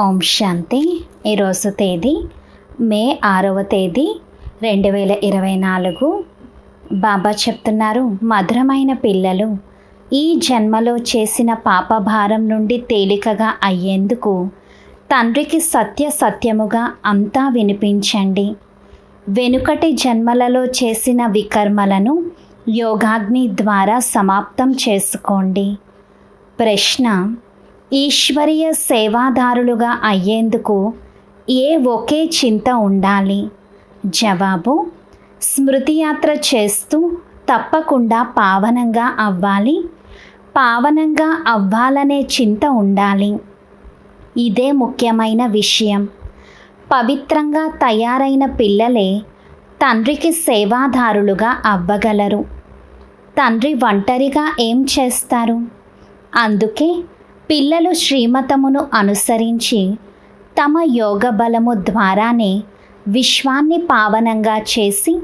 ఓం శాంతి. ఈరోజు తేదీ మే ఆరవ తేదీ రెండు వేల ఇరవై నాలుగు. బాబా చెప్తున్నారు మధురమైన పిల్లలు ఈ జన్మలో చేసిన పాపభారం నుండి తేలికగా అయ్యేందుకు తండ్రికి సత్య సత్యముగా అంతా వినిపించండి. వెనుకటి జన్మలలో చేసిన వికర్మలను యోగాగ్ని ద్వారా సమాప్తం చేసుకోండి. ప్రశ్న ఈశ్వరీయ సేవాదారులుగా అయ్యేందుకు ఏ ఒకే చింత ఉండాలి? జవాబు స్మృతియాత్ర చేస్తూ తప్పకుండా పావనంగా అవ్వాలి. పావనంగా అవ్వాలనే చింత ఉండాలి. ఇదే ముఖ్యమైన విషయం. పవిత్రంగా తయారైన పిల్లలే తండ్రికి సేవాదారులుగా అవ్వగలరు. తండ్రి ఒంటరిగా ఏం చేస్తారు? అందుకే పిల్లలు శ్రీమతమును అనుసరించి తమ యోగ బలము ద్వారానే విశ్వాన్ని పావనంగా చేసి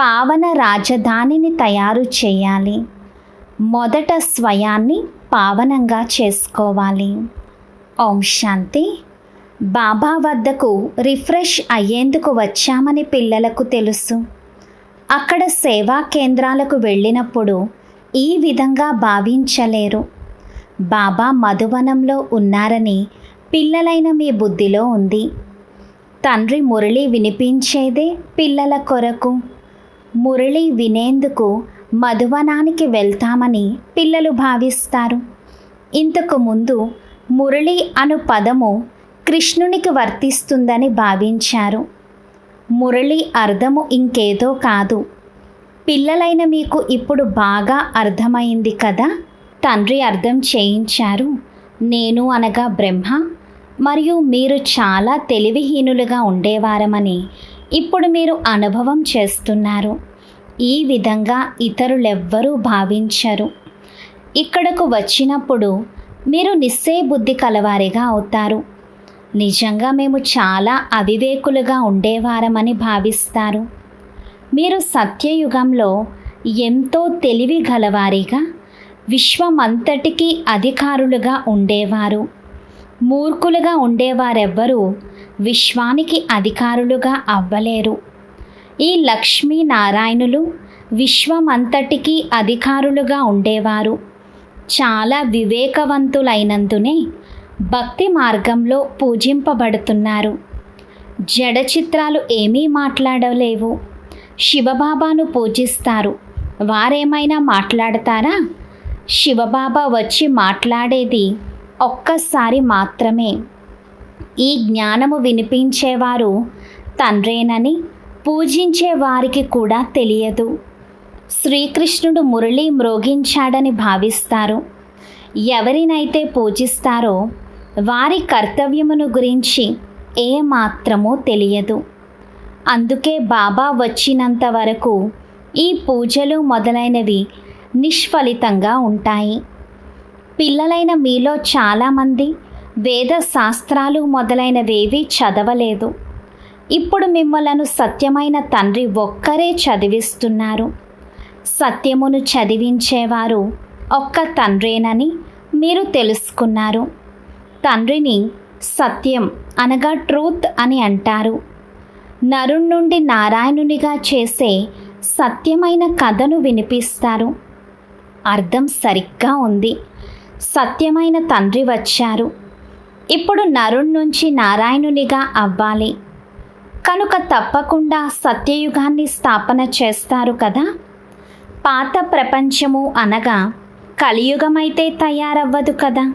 పావన రాజధానిని తయారు చేయాలి. మొదట స్వయాన్ని పావనంగా చేసుకోవాలి. ఓం శాంతి. బాబా వద్దకు రిఫ్రెష్ అయ్యేందుకు వచ్చామని పిల్లలకు తెలుసు. అక్కడ సేవా కేంద్రాలకు వెళ్ళినప్పుడు ఈ విధంగా భావించలేరు. బాబా మధువనంలో ఉన్నారని పిల్లలైన మీ బుద్ధిలో ఉంది. తండ్రి మురళి వినిపించేదే పిల్లల కొరకు. మురళి వినేందుకు మధువనానికి వెళ్తామని పిల్లలు భావిస్తారు. ఇంతకు ముందు మురళి అను పదము కృష్ణునికి వర్తిస్తుందని భావించారు. మురళి అర్థము ఇంకేదో కాదు. పిల్లలైన మీకు ఇప్పుడు బాగా అర్థమైంది కదా? తండ్రి అర్థం చేయించారు. నేను అనగా బ్రహ్మ మరియు మీరు చాలా తెలివిహీనులుగా ఉండేవారమని ఇప్పుడు మీరు అనుభవం చేస్తున్నారు. ఈ విధంగా ఇతరులెవ్వరూ భావించరు. ఇక్కడకు వచ్చినప్పుడు మీరు నిస్సే బుద్ధి కలవారిగా అవుతారు. నిజంగా మేము చాలా అవివేకులుగా ఉండేవారమని భావిస్తారు. మీరు సత్యయుగంలో ఎంతో తెలివి గలవారిగా విశ్వమంతటికీ అధికారులుగా ఉండేవారు. మూర్ఖులుగా ఉండేవారెవ్వరూ విశ్వానికి అధికారులుగా అవ్వలేరు. ఈ లక్ష్మీనారాయణులు విశ్వమంతటికీ అధికారులుగా ఉండేవారు. చాలా వివేకవంతులైనందునే భక్తి మార్గంలో పూజింపబడుతున్నారు. జడ చిత్రాలు ఏమీ మాట్లాడలేవు. శివబాబాను పూజిస్తారు. వారేమైనా మాట్లాడతారా? శివబాబా వచ్చి మాట్లాడేది ఒక్కసారి మాత్రమే. ఈ జ్ఞానము వినిపించేవారు తండ్రేనని పూజించే వారికి కూడా తెలియదు. శ్రీకృష్ణుడు మురళి మ్రోగించాడని భావిస్తారు. ఎవరినైతే పూజిస్తారో వారి కర్తవ్యమును గురించి ఏ మాత్రమూ తెలియదు. అందుకే బాబా వచ్చినంత వరకు ఈ పూజలు మొదలైనవి నిష్ఫలితంగా ఉంటాయి. పిల్లలైన మీలో చాలామంది వేద శాస్త్రాలు మొదలైనవేవి చదవలేదు. ఇప్పుడు మిమ్మలను సత్యమైన తండ్రి ఒక్కరే చదివిస్తున్నారు. సత్యమును చదివించేవారు ఒక్క తండ్రేనని మీరు తెలుసుకున్నారు. తండ్రిని సత్యం అనగా ట్రూత్ అని అంటారు. నరుణ్ నుండి నారాయణునిగా చేసే సత్యమైన కథను వినిపిస్తారు. అర్థం సరిగ్గా ఉంది. సత్యమైన తండ్రి వచ్చారు. ఇప్పుడు నరుణ్ నుంచి నారాయణునిగా అవ్వాలి. కనుక తప్పకుండా సత్యయుగాన్ని స్థాపన చేస్తారు కదా? పాత ప్రపంచము అనగా కలియుగమైతే తయారవ్వదు కదా?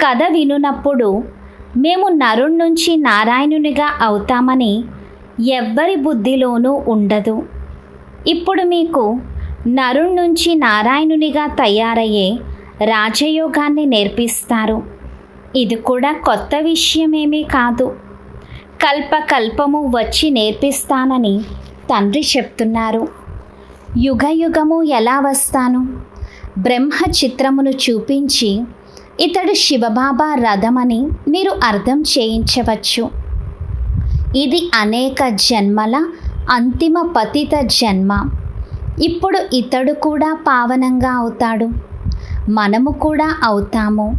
కథ వినునప్పుడు మేము నరుణ్ నుంచి నారాయణునిగా అవుతామని ఎవ్వరి బుద్ధిలోనూ ఉండదు. ఇప్పుడు మీకు నరుణ్ నుంచి నారాయణునిగా తయారయ్యే రాజయోగాన్ని నేర్పిస్తారు. ఇది కూడా కొత్త విషయమేమీ కాదు. కల్పకల్పము వచ్చి నేర్పిస్తానని తండ్రి చెప్తున్నారు. యుగయుగము ఎలా వస్తాను? బ్రహ్మ చిత్రమును చూపించి ఇతడు శివబాబా రథమని మీరు అర్థం చేయించవచ్చు. ఇది అనేక జన్మల అంతిమ పతిత జన్మ. ఇప్పుడు ఇతడు కూడా పావనంగా అవుతాడు. మనము కూడా అవుతాము.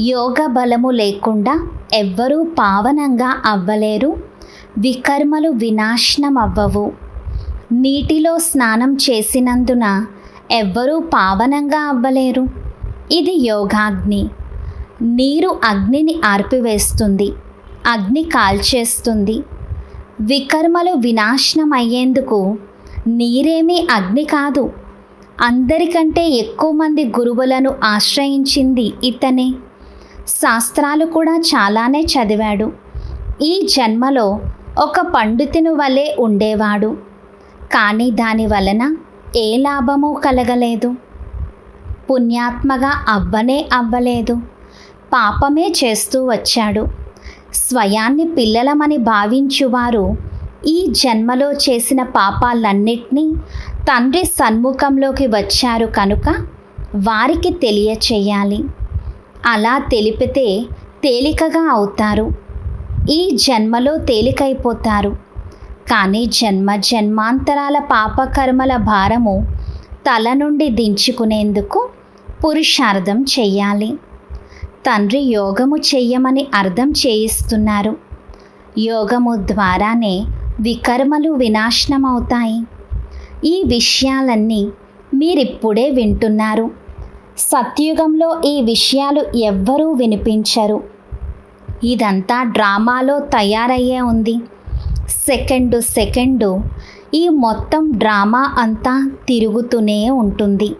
యోగ బలము లేకుండా ఎవ్వరూ పావనంగా అవ్వలేరు. వికర్మలు వినాశనం అవ్వవు నీటిలో స్నానం చేసినందున ఎవ్వరూ పావనంగా అవ్వలేరు. ఇది యోగాగ్ని. నీరు అగ్నిని ఆర్పివేస్తుంది. అగ్ని కాల్చేస్తుంది. వికర్మలు వినాశనం అయ్యేందుకు నీరేమీ అగ్ని కాదు. అందరికంటే ఎక్కువ మంది గురువులను ఆశ్రయించింది ఇతనే. శాస్త్రాలు కూడా చాలానే చదివాడు. ఈ జన్మలో ఒక పండితుని వలె ఉండేవాడు. కానీ దాని వలన ఏ లాభమూ కలగలేదు. పుణ్యాత్మగా అవ్వనే అవ్వలేదు. పాపమే చేస్తూ వచ్చాడు. స్వయాన్ని పిల్లలమని భావించువారు ఈ జన్మలో చేసిన పాపాలన్నిటినీ తండ్రి సన్ముఖంలోకి వచ్చారు కనుక వారికి తెలియచేయాలి. అలా తెలిపితే తేలికగా అవుతారు. ఈ జన్మలో తేలికైపోతారు. కానీ జన్మ జన్మాంతరాల పాపకర్మల భారము తల నుండి దించుకునేందుకు పురుషార్థం చెయ్యాలి తండ్రి యోగము చెయ్యమని అర్థం చేయిస్తున్నారు. యోగము ద్వారానే వికర్మలు వినాశనమవుతాయి. ఈ విషయాలన్నీ మీరిప్పుడే వింటున్నారు. సత్యుగంలో ఈ విషయాలు ఎవ్వరూ వినిపించరు. ఇదంతా డ్రామాలో తయారయ్యే ఉంది. సెకండు సెకండు ఈ మొత్తం డ్రామా అంతా తిరుగుతూనే ఉంటుంది.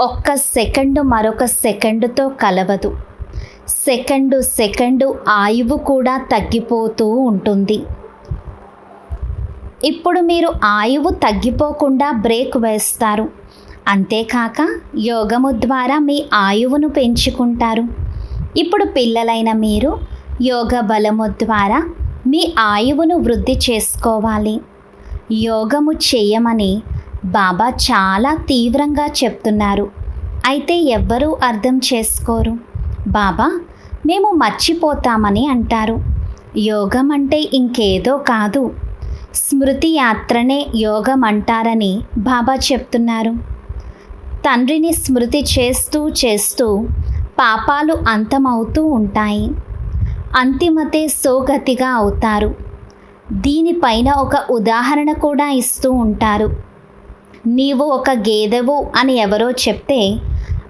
ఒక్క సెకండు మరొక సెకండుతో కలవదు. సెకండు సెకండు ఆయువు కూడా తగ్గిపోతూ ఉంటుంది. ఇప్పుడు మీరు ఆయువు తగ్గిపోకుండా బ్రేక్ వేస్తారు. అంతేకాక యోగము ద్వారా మీ ఆయువును పెంచుకుంటారు. ఇప్పుడు పిల్లలైన మీరు యోగ బలము ద్వారా మీ ఆయువును వృద్ధి చేసుకోవాలి. యోగము చేయమని బాబా చాలా తీవ్రంగా చెప్తున్నారు. అయితే ఎవ్వరూ అర్థం చేసుకోరు. బాబా మేము మర్చిపోతామని అంటారు. యోగం అంటే ఇంకేదో కాదు. స్మృతి యాత్రనే యోగం అంటారని బాబా చెప్తున్నారు. తండ్రిని స్మృతి చేస్తూ చేస్తూ పాపాలు అంతమవుతూ ఉంటాయి. అంతిమతే సోగతిగా అవుతారు. దీనిపైన ఒక ఉదాహరణ కూడా ఇస్తూ ఉంటారు. నీవు ఒక గేదెవు అని ఎవరో చెప్తే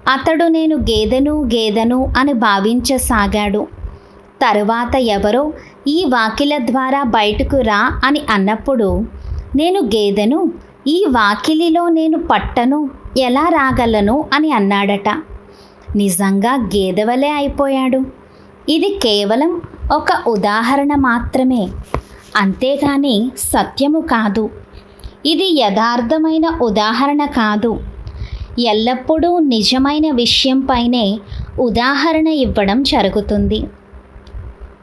అతడు నేను గేదెను గేదెను అని భావించసాగాడు. తరువాత ఎవరో ఈ వాకిల ద్వారా బయటకు రా అని అన్నప్పుడు నేను గేదెను ఈ వాకిలిలో నేను పట్టను ఎలా రాగలను? అని అన్నాడట. నిజంగా గేదెవలే అయిపోయాడు. ఇది కేవలం ఒక ఉదాహరణ మాత్రమే. అంతేగాని సత్యము కాదు. ఇది యథార్థమైన ఉదాహరణ కాదు. ఎల్లప్పుడూ నిజమైన విషయంపైనే ఉదాహరణ ఇవ్వడం జరుగుతుంది.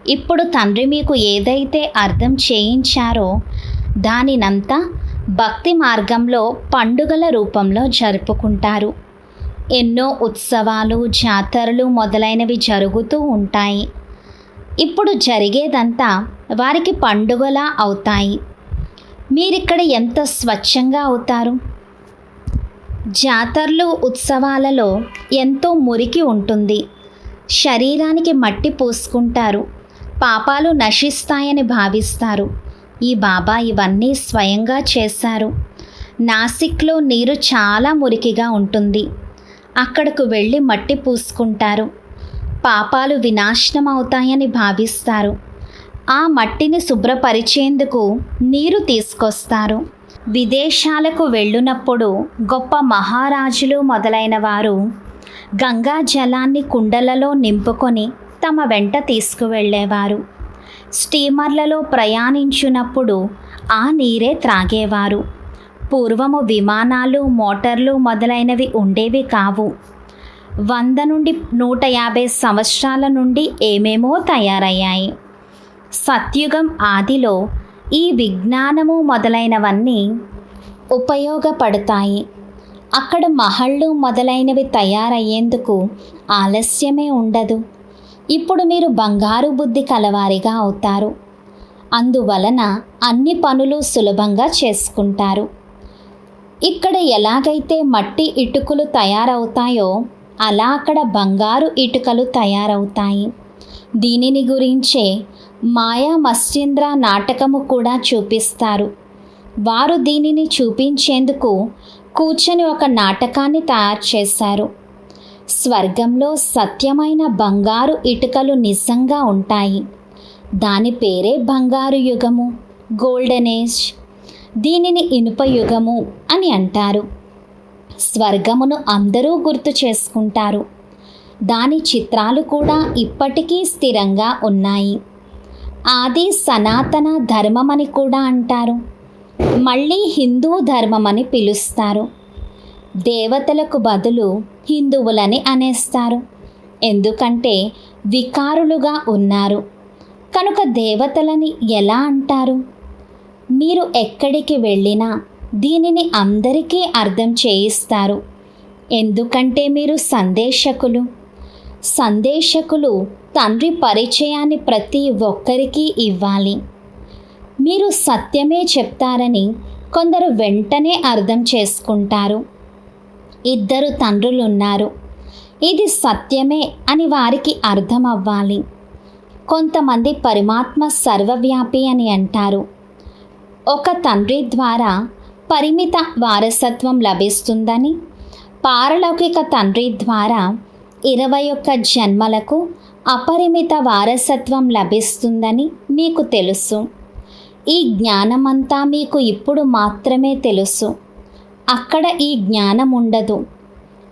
ఇప్పుడు తండ్రి మీకు ఏదైతే అర్థం చేయించారో దానినంతా భక్తి మార్గంలో పండుగల రూపంలో జరుపుకుంటారు. ఎన్నో ఉత్సవాలు జాతరలు మొదలైనవి జరుగుతూ ఉంటాయి. ఇప్పుడు జరిగేదంతా వారికి పండుగలా అవుతాయి. మీరిక్కడ ఎంత స్వచ్ఛంగా అవుతారు? జాతరలు ఉత్సవాలలో ఎంతో మురికి ఉంటుంది. శరీరానికి మట్టి పోసుకుంటారు. పాపాలు నశిస్తాయని భావిస్తారు. ఈ బాబా ఇవన్నీ స్వయంగా చేశారు. నాసిక్లో నీరు చాలా మురికిగా ఉంటుంది. అక్కడకు వెళ్ళి మట్టి పూసుకుంటారు. పాపాలు వినాశనం అవుతాయని భావిస్తారు. ఆ మట్టిని శుభ్రపరిచేందుకు నీరు తీసుకొస్తారు. విదేశాలకు వెళ్ళినప్పుడు గొప్ప మహారాజులు మొదలైన వారు గంగా జలాన్ని కుండలలో నింపుకొని తమ వెంట తీసుకువెళ్ళేవారు. స్టీమర్లలో ప్రయాణించినప్పుడు ఆ నీరే త్రాగేవారు. పూర్వము విమానాలు మోటార్లు మొదలైనవి ఉండేవి కావు. వంద నుండి నూట యాభై సంవత్సరాల నుండి ఏమేమో తయారయ్యాయి. సత్యుగం ఆదిలో ఈ విజ్ఞానము మొదలైనవన్నీ ఉపయోగపడతాయి. అక్కడ మహళ్ళు మొదలైనవి తయారయ్యేందుకు ఆలస్యమే ఉండదు. ఇప్పుడు మీరు బంగారు బుద్ధి కలవారిగా అవుతారు. అందువలన అన్ని పనులు సులభంగా చేసుకుంటారు. ఇక్కడ ఎలాగైతే మట్టి ఇటుకలు తయారవుతాయో అలా అక్కడ బంగారు ఇటుకలు తయారవుతాయి. దీనిని గురించే మాయా మశ్చింద్ర నాటకము కూడా చూపిస్తారు. వారు దీనిని చూపించేందుకు కూర్చొని ఒక నాటకాన్ని తయారు చేశారు. స్వర్గంలో సత్యమైన బంగారు ఇటుకలు నిజంగా ఉంటాయి. దాని పేరే బంగారు యుగము గోల్డెన్ ఏజ్ దీనిని ఇనుప యుగము అని అంటారు. స్వర్గమును అందరూ గుర్తు చేసుకుంటారు. దాని చిత్రాలు కూడా ఇప్పటికీ స్థిరంగా ఉన్నాయి. ఆది సనాతన ధర్మమని కూడా అంటారు. మళ్ళీ హిందూ ధర్మమని పిలుస్తారు. దేవతలకు బదులు హిందువులని అనేస్తారు. ఎందుకంటే వికారులుగా ఉన్నారు. కనుక దేవతలని ఎలా అంటారు? మీరు ఎక్కడికి వెళ్ళినా దీనిని అందరికీ అర్థం చేయిస్తారు. ఎందుకంటే మీరు సందేశకులు. సందేశకులు తండ్రి పరిచయాన్ని ప్రతి ఒక్కరికి ఇవ్వాలి. మీరు సత్యమే చెప్తారని కొందరు వెంటనే అర్థం చేసుకుంటారు. ఇద్దరు తండ్రులున్నారు. ఇది సత్యమే అని వారికి అర్థమవ్వాలి. కొంతమంది పరమాత్మ సర్వవ్యాపి అని అంటారు. ఒక తండ్రి ద్వారా పరిమిత వారసత్వం లభిస్తుందని పారలౌకిక తండ్రి ద్వారా ఇరవై ఒక్క జన్మలకు అపరిమిత వారసత్వం లభిస్తుందని మీకు తెలుసు. ఈ జ్ఞానమంతా మీకు ఇప్పుడు మాత్రమే తెలుసు. అక్కడ ఈ జ్ఞానం ఉండదు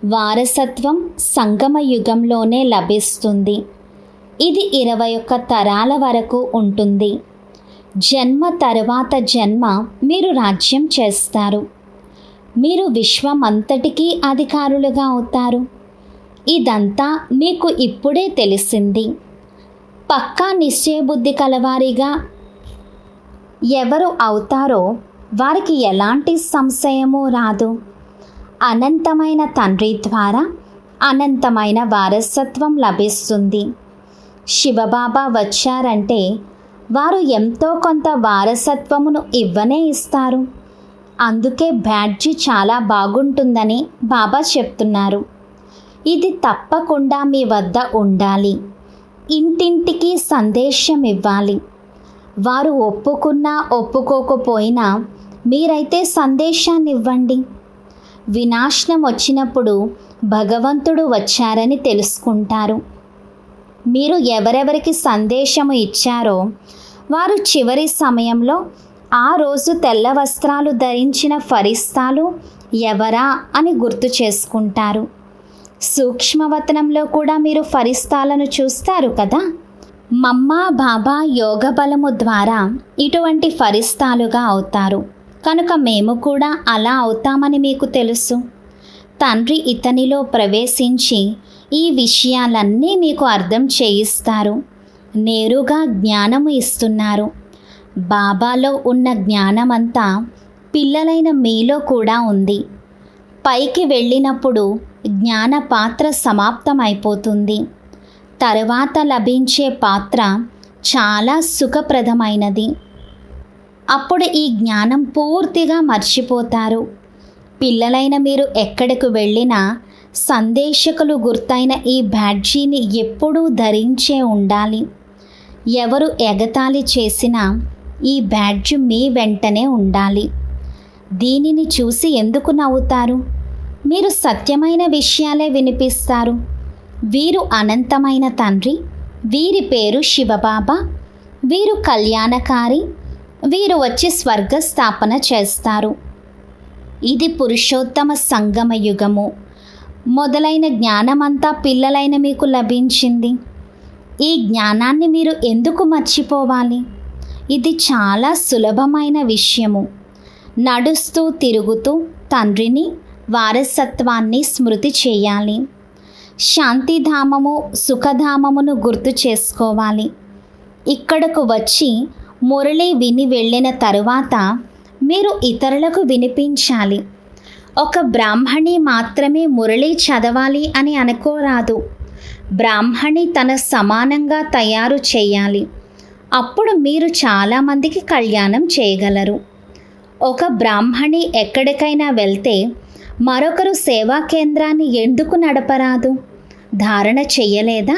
వారసత్వం సంగమ యుగంలోనే లభిస్తుంది. ఇది ఇరవై ఒక్క తరాల వరకు ఉంటుంది. జన్మ తర్వాత జన్మ మీరు రాజ్యం చేస్తారు. మీరు విశ్వమంతటికీ అధికారులుగా అవుతారు. ఇదంతా మీకు ఇప్పుడే తెలిసింది. పక్కా నిశ్చయబుద్ధి కలవారిగా ఎవరు అవుతారో వారికి ఎలాంటి సంశయము రాదు. అనంతమైన తండ్రి ద్వారా అనంతమైన వారసత్వం లభిస్తుంది. శివబాబా వచ్చారంటే వారు ఎంతో కొంత వారసత్వమును ఇవ్వనే ఇస్తారు. అందుకే బ్యాడ్జీ చాలా బాగుంటుందని బాబా చెప్తున్నారు. ఇది తప్పకుండా మీ వద్ద ఉండాలి. ఇంటింటికి సందేశం ఇవ్వాలి. వారు ఒప్పుకున్నా ఒప్పుకోకపోయినా మీరైతే సందేశాన్ని ఇవ్వండి వినాశనం వచ్చినప్పుడు భగవంతుడు వచ్చారని తెలుసుకుంటారు. మీరు ఎవరెవరికి సందేశము ఇచ్చారో వారు చివరి సమయంలో ఆ రోజు తెల్ల వస్త్రాలు ధరించిన ఫరిస్తాలు ఎవరా అని గుర్తు చేసుకుంటారు. సూక్ష్మవతనంలో కూడా మీరు ఫరిస్తాలను చూస్తారు కదా? మమ్మా బాబా యోగ బలము ద్వారా ఇటువంటి ఫరిస్తాలుగా అవుతారు. కనుక మేము కూడా అలా అవుతామని మీకు తెలుసు. తండ్రి ఇతనిలో ప్రవేశించి ఈ విషయాలన్నీ మీకు అర్థం చేయిస్తారు. నేరుగా జ్ఞానము ఇస్తున్నారు. బాబాలో ఉన్న జ్ఞానమంతా పిల్లలైన మీలో కూడా ఉంది. పైకి వెళ్ళినప్పుడు జ్ఞాన పాత్ర సమాప్తమైపోతుంది. తరువాత లభించే పాత్ర చాలా సుఖప్రదమైనది. అప్పుడు ఈ జ్ఞానం పూర్తిగా మర్చిపోతారు. పిల్లలైన మీరు ఎక్కడికి వెళ్ళినా సందేశకులు గుర్తైన ఈ బ్యాడ్జీని ఎప్పుడూ ధరించే ఉండాలి. ఎవరు ఎగతాళి చేసినా ఈ బ్యాడ్జ్ మీ వెంటనే ఉండాలి. దీనిని చూసి ఎందుకు నవ్వుతారు? మీరు సత్యమైన విషయాలే వినిపిస్తారు. వీరు అనంతమైన తండ్రి వీరి పేరు శివబాబా వీరు కళ్యాణకారి వీరు వచ్చి స్వర్గ స్థాపన చేస్తారు. ఇది పురుషోత్తమ సంగమ యుగము. మొదలైన జ్ఞానమంతా పిల్లలైన మీకు లభించింది. ఈ జ్ఞానాన్ని మీరు ఎందుకు మర్చిపోవాలి? ఇది చాలా సులభమైన విషయము. నడుస్తూ తిరుగుతూ తండ్రిని వారసత్వాన్ని స్మృతి చేయాలి. శాంతిధామము సుఖధామమును గుర్తు చేసుకోవాలి. ఇక్కడకు వచ్చి మురళి విని వెళ్ళిన తరువాత మీరు ఇతరులకు వినిపించాలి. ఒక బ్రాహ్మణి మాత్రమే మురళి చదవాలి అని అనుకోరాదు. బ్రాహ్మణి తన సమానంగా తయారు చేయాలి. అప్పుడు మీరు చాలామందికి కళ్యాణం చేయగలరు. ఒక బ్రాహ్మణి ఎక్కడికైనా వెళ్తే మరొకరు సేవా కేంద్రాన్ని ఎందుకు నడపరాదు? ధారణ చెయ్యలేదా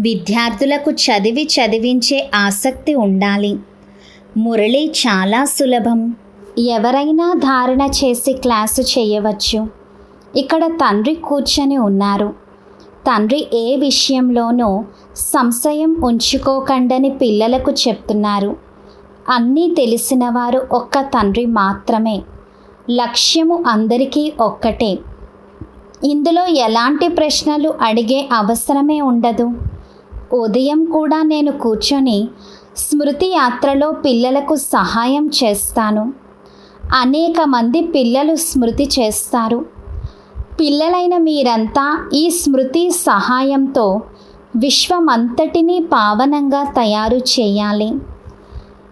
విద్యార్థులకు చదివి చదివించే ఆసక్తి ఉండాలి. మురళి చాలా సులభం. ఎవరైనా ధారణ చేసి క్లాసు చేయవచ్చు. ఇక్కడ తండ్రి కూర్చొని ఉన్నారు. తండ్రి ఏ విషయంలోనూ సంశయం ఉంచుకోకండని పిల్లలకు చెప్తున్నారు. అన్నీ తెలిసినవారు ఒక్క తండ్రి మాత్రమే. లక్ష్యము అందరికీ ఒక్కటే. ఇందులో ఎలాంటి ప్రశ్నలు అడిగే అవసరమే ఉండదు. ఉదయం కూడా నేను కూర్చొని స్మృతి యాత్రలో పిల్లలకు సహాయం చేస్తాను. అనేక మంది పిల్లలు స్మృతి చేస్తారు. పిల్లలైన మీరంతా ఈ స్మృతి సహాయంతో విశ్వమంతటినీ పావనంగా తయారు చేయాలి.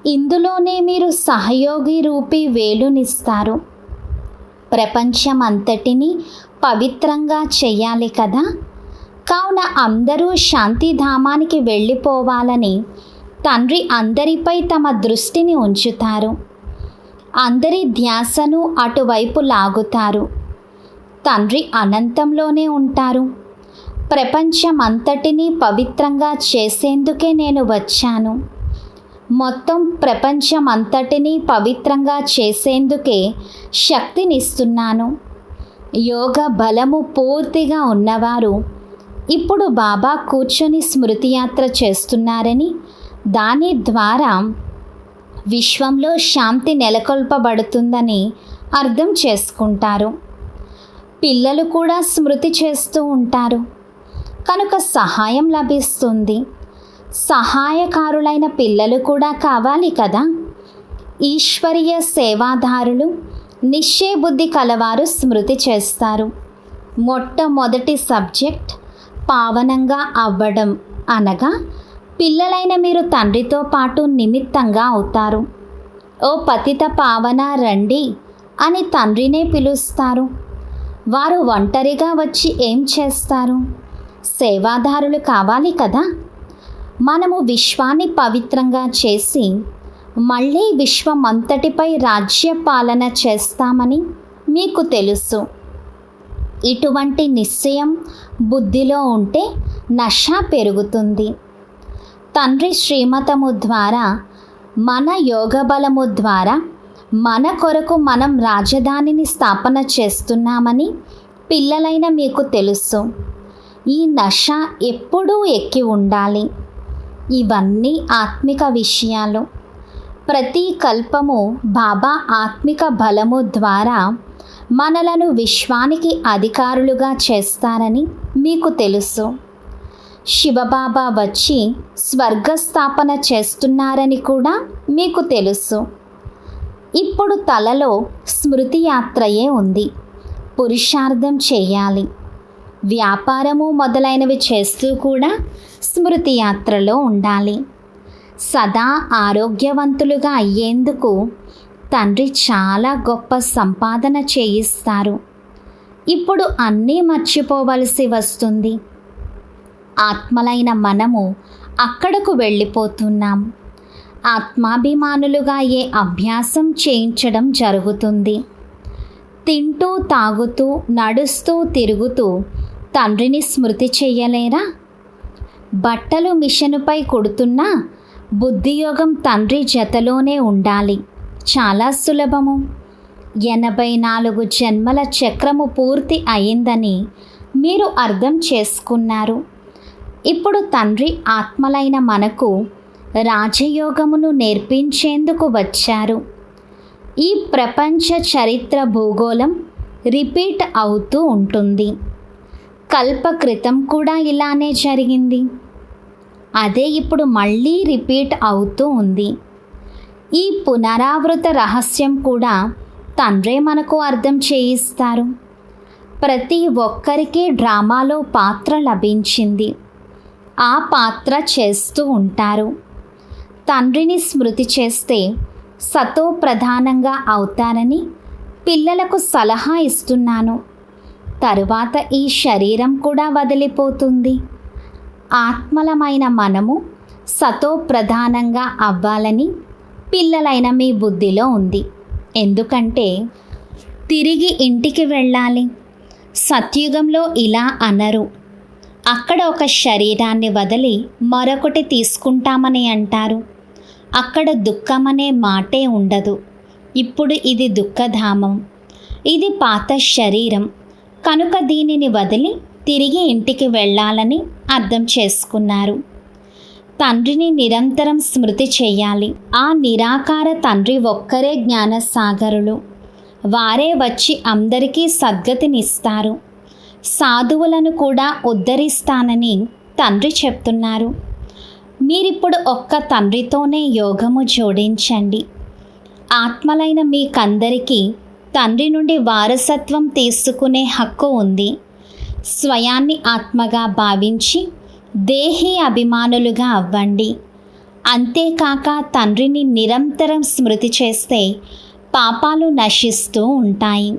ఇందులోనే మీరు సహయోగి రూపీ వేలునిస్తారు. ప్రపంచమంతటిని పవిత్రంగా చెయ్యాలి కదా? కావున అందరూ శాంతిధామానికి వెళ్ళిపోవాలని తండ్రి అందరిపై తమ దృష్టిని ఉంచుతారు. అందరి ధ్యాసను అటువైపు లాగుతారు. తండ్రి అనంతంలోనే ఉంటారు. ప్రపంచమంతటినీ పవిత్రంగా చేసేందుకే నేను వచ్చాను. మొత్తం ప్రపంచమంతటినీ పవిత్రంగా చేసేందుకే శక్తినిస్తున్నాను. యోగ బలము పూర్తిగా ఉన్నవారు ఇప్పుడు బాబా కూర్చొని స్మృతియాత్ర చేస్తున్నారని దాని ద్వారా విశ్వంలో శాంతి నెలకొల్పబడుతుందని అర్థం చేసుకుంటారు. పిల్లలు కూడా స్మృతి చేస్తూ ఉంటారు. కనుక సహాయం లభిస్తుంది. సహాయకారులైన పిల్లలు కూడా కావాలి కదా. ఈశ్వరీయ సేవాదారులు నిశ్చయబుద్ధి కలవారు స్మృతి చేస్తారు. మొట్టమొదటి సబ్జెక్ట్ పావనంగా అవ్వడం అనగా పిల్లలైన మీరు తండ్రితో పాటు నిమిత్తంగా అవుతారు. ఓ పతిత పావన రండి అని తండ్రినే పిలుస్తారు. వారు ఒంటరిగా వచ్చి ఏం చేస్తారు? సేవాదారులు కావాలి కదా? మనము విశ్వాన్ని పవిత్రంగా చేసి మళ్ళీ విశ్వమంతటిపై రాజ్య పాలన చేస్తామని మీకు తెలుసు. ఇటువంటి నిశ్చయం బుద్ధిలో ఉంటే నష పెరుగుతుంది. తండ్రి శ్రీమతము ద్వారా మన యోగ బలము ద్వారా మన కొరకు మనం రాజధానిని స్థాపన చేస్తున్నామని పిల్లలైన మీకు తెలుసు. ఈ నష ఎప్పుడూ ఎక్కి ఉండాలి. ఇవన్నీ ఆత్మిక విషయాలు. ప్రతి కల్పము బాబా ఆత్మిక బలము ద్వారా మనలను విశ్వానికి అధికారులుగా చేస్తారని మీకు తెలుసు. శివబాబా వచ్చి స్వర్గస్థాపన చేస్తున్నారని కూడా మీకు తెలుసు. ఇప్పుడు తలలో స్మృతి యాత్రయే ఉంది. పురుషార్థం చేయాలి. వ్యాపారము మొదలైనవి చేస్తూ కూడా స్మృతి యాత్రలో ఉండాలి. సదా ఆరోగ్యవంతులుగా అయ్యేందుకు తండ్రి చాలా గొప్ప సంపాదన చేయిస్తారు. ఇప్పుడు అన్నీ మర్చిపోవలసి వస్తుంది. ఆత్మలైన మనము అక్కడకు వెళ్ళిపోతున్నాం. ఆత్మాభిమానులుగా ఏ అభ్యాసం చేయించడం జరుగుతుంది. తింటూ తాగుతూ నడుస్తూ తిరుగుతూ తండ్రిని స్మృతి చేయలేరా? బట్టలు మిషనుపై కొడుతున్నా బుద్ధియోగం తండ్రి జతలోనే ఉండాలి. చాలా సులభము. ఎనభై నాలుగు జన్మల చక్రము పూర్తి అయిందని మీరు అర్థం చేసుకున్నారు. ఇప్పుడు తండ్రి ఆత్మలైన మనకు రాజయోగమును నేర్పించేందుకు వచ్చారు. ఈ ప్రపంచ చరిత్ర భూగోళం రిపీట్ అవుతూ ఉంటుంది. కల్ప క్రితం కూడా ఇలానే జరిగింది. అదే ఇప్పుడు మళ్ళీ రిపీట్ అవుతూ ఉంది. ఈ పునరావృత రహస్యం కూడా తండ్రే మనకు అర్థం చేయిస్తారు. ప్రతి ఒక్కరికి డ్రామాలో పాత్ర లభించింది. ఆ పాత్ర చేస్తూ ఉంటారు. తండ్రిని స్మృతి చేస్తే సతో ప్రధానంగా అవుతారని పిల్లలకు సలహా ఇస్తున్నాను. తరువాత ఈ శరీరం కూడా వదిలిపోతుంది. ఆత్మలమైన మనము సతో ప్రధానంగా అవ్వాలని పిల్లలైన మీ బుద్ధిలో ఉంది. ఎందుకంటే తిరిగి ఇంటికి వెళ్ళాలి. సత్యుగంలో ఇలా అనరు. అక్కడ ఒక శరీరాన్ని వదిలి మరొకటి తీసుకుంటామని అంటారు. అక్కడ దుఃఖమనే మాటే ఉండదు. ఇప్పుడు ఇది దుఃఖధామం. ఇది పాత శరీరం. కనుక దీనిని వదిలి తిరిగి ఇంటికి వెళ్ళాలని అర్థం చేసుకున్నారు. తండ్రిని నిరంతరం స్మృతి చేయాలి. ఆ నిరాకార తండ్రి ఒక్కరే జ్ఞానసాగరులు. వారే వచ్చి అందరికీ సద్గతినిస్తారు. సాధువులను కూడా ఉద్ధరిస్తానని తండ్రి చెప్తున్నారు. మీరిప్పుడు ఒక్క తండ్రితోనే యోగము జోడించండి. ఆత్మలైన మీకందరికీ తండ్రి నుండి వారసత్వం తీసుకునే హక్కు ఉంది. స్వయాన్ని ఆత్మగా భావించి దేహీ అభిమానులుగా అవ్వండి. అంతేకాక తండ్రిని నిరంతరం స్మృతి చేస్తే పాపాలు నశిస్తూ ఉంటాయి.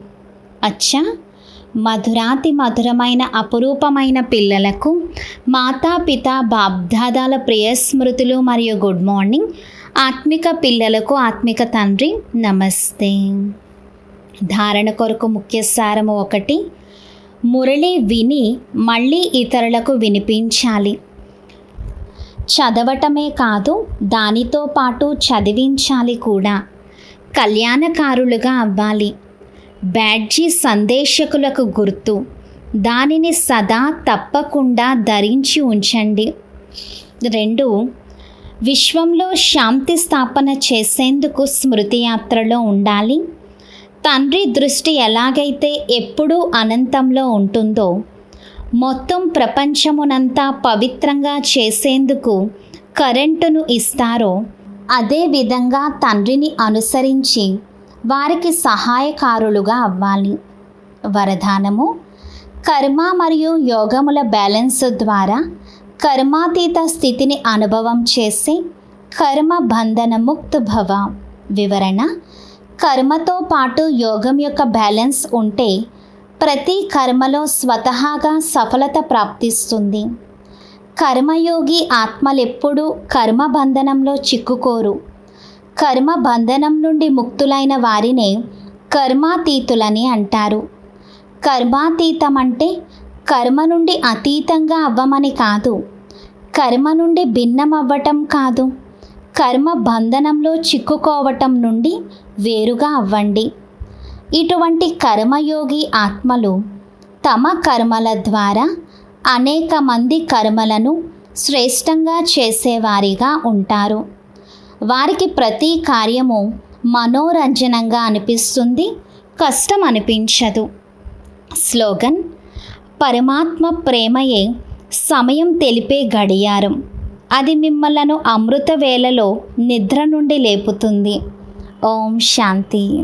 అచ్చా! మధురాతి మధురమైన అపురూపమైన పిల్లలకు మాతాపిత బాబ్దాదాల ప్రియస్మృతులు మరియు గుడ్ మార్నింగ్. ఆత్మిక పిల్లలకు ఆత్మిక తండ్రి నమస్తే. ధారణ కొరకు ముఖ్య సారము ఒకటి మురళి విని మళ్ళీ ఇతరులకు వినిపించాలి. చదవటమే కాదు దానితో పాటు చదివించాలి కూడా. కళ్యాణకారులుగా అవ్వాలి. బ్యాడ్జీ సందేశకులకు గుర్తు. దానిని సదా తప్పకుండా ధరించి ఉంచండి. రెండు విశ్వంలో శాంతి స్థాపన చేసేందుకు స్మృతి యాత్రలో ఉండాలి. తండ్రి దృష్టి ఎలాగైతే ఎప్పుడూ అనంతంలో ఉంటుందో మొత్తం ప్రపంచమునంతా పవిత్రంగా చేసేందుకు కరెంటును ఇస్తారో అదేవిధంగా తండ్రిని అనుసరించి వారికి సహాయకారులుగా అవ్వాలి. వరదానము కర్మ మరియు యోగముల బ్యాలెన్స్ ద్వారా కర్మాతీత స్థితిని అనుభవం చేసి కర్మ బంధన ముక్త భవ. వివరణ కర్మతో పాటు యోగం యొక్క బ్యాలెన్స్ ఉంటే ప్రతి కర్మలో స్వతహాగా సఫలత ప్రాప్తిస్తుంది. కర్మయోగి ఆత్మలెప్పుడూ కర్మ బంధనంలో చిక్కుకోరు. కర్మ బంధనం నుండి ముక్తులైన వారినే కర్మాతీతులని అంటారు. కర్మాతీతం అంటే కర్మ నుండి అతీతంగా అవ్వమని కాదు కర్మ నుండి భిన్నమవ్వటం కాదు. కర్మ బంధనంలో చిక్కుకోవటం నుండి వేరుగా అవ్వండి. ఇటువంటి కర్మయోగి ఆత్మలు తమ కర్మల ద్వారా అనేక మంది కర్మలను శ్రేష్టంగా చేసేవారిగా ఉంటారు. వారికి ప్రతి కార్యము మనోరంజనంగా అనిపిస్తుంది కష్టం అనిపించదు. స్లోగన్ పరమాత్మ ప్రేమయే సమయం తెలిపే గడియారం. అది మిమ్మలను అమృత వేళలో నిద్ర నుండి లేపుతుంది. ఓం శాంతి.